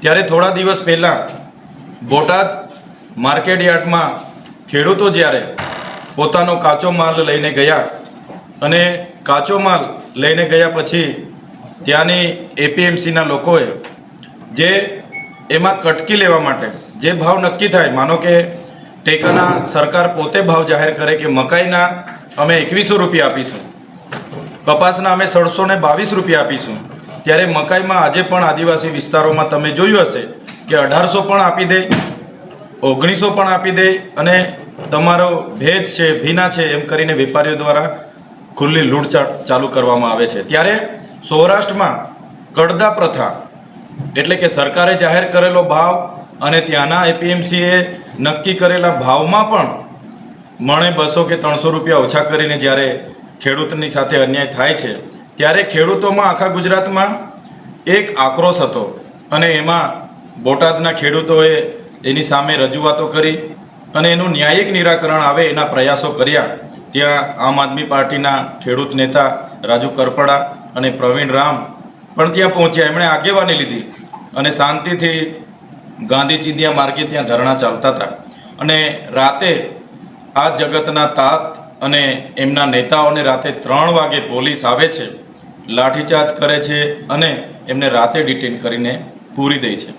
ત્યારે થોડા દિવસ પહેલાં બોટાદ માર્કેટ યાર્ડમાં ખેડૂતો જ્યારે પોતાનો કાચો માલ લઈને ગયા અને કાચો માલ લઈને ગયા પછી ત્યાંની એપીએમસીના લોકોએ જે એમાં કટકી લેવા માટે જે ભાવ નક્કી થાય, માનો કે ટેકાના સરકાર પોતે ભાવ જાહેર કરે કે મકાઈના અમે એકવીસો રૂપિયા આપીશું, કપાસના અમે સડસો બાવીસ રૂપિયા આપીશું ત્યારે મકાઈમાં આજે પણ આદિવાસી વિસ્તારોમાં તમે જોયું હશે કે અઢારસો પણ આપી દે, ઓગણીસો પણ આપી દે અને તમારો ભેજ છે, ભીના છે એમ કરીને વેપારીઓ દ્વારા ખુલ્લી લૂંટચાટ ચાલુ કરવામાં આવે છે. ત્યારે સૌરાષ્ટ્રમાં કડદા પ્રથા, એટલે કે સરકારે જાહેર કરેલો ભાવ અને ત્યાંના એપીએમસીએ નક્કી કરેલા ભાવમાં પણ મણે બસો કે ત્રણસો રૂપિયા ઓછા કરીને જ્યારે ખેડૂતની સાથે અન્યાય થાય છે ત્યારે ખેડૂતોમાં આખા ગુજરાતમાં એક આક્રોશ હતો અને એમાં બોટાદના ખેડૂતોએ એની સામે રજૂઆતો કરી અને એનું ન્યાયિક નિરાકરણ આવે એના પ્રયાસો કર્યા. ત્યાં આમ આદમી પાર્ટીના ખેડૂત નેતા રાજુ કરપડા અને પ્રવીણ રામ પણ ત્યાં પહોંચ્યા. એમણે આગેવાની લીધી અને શાંતિથી ગાંધી ચિંધિયા માર્ગે ત્યાં ધરણા ચાલતા હતા. અને રાતે આ જગતના તાત અને એમના નેતાઓને રાતે ત્રણ વાગે પોલીસ આવે છે. લાઠીચાર્જ કરે છે અને એમને રાતે ડિટેન કરીને પૂરી દે છે.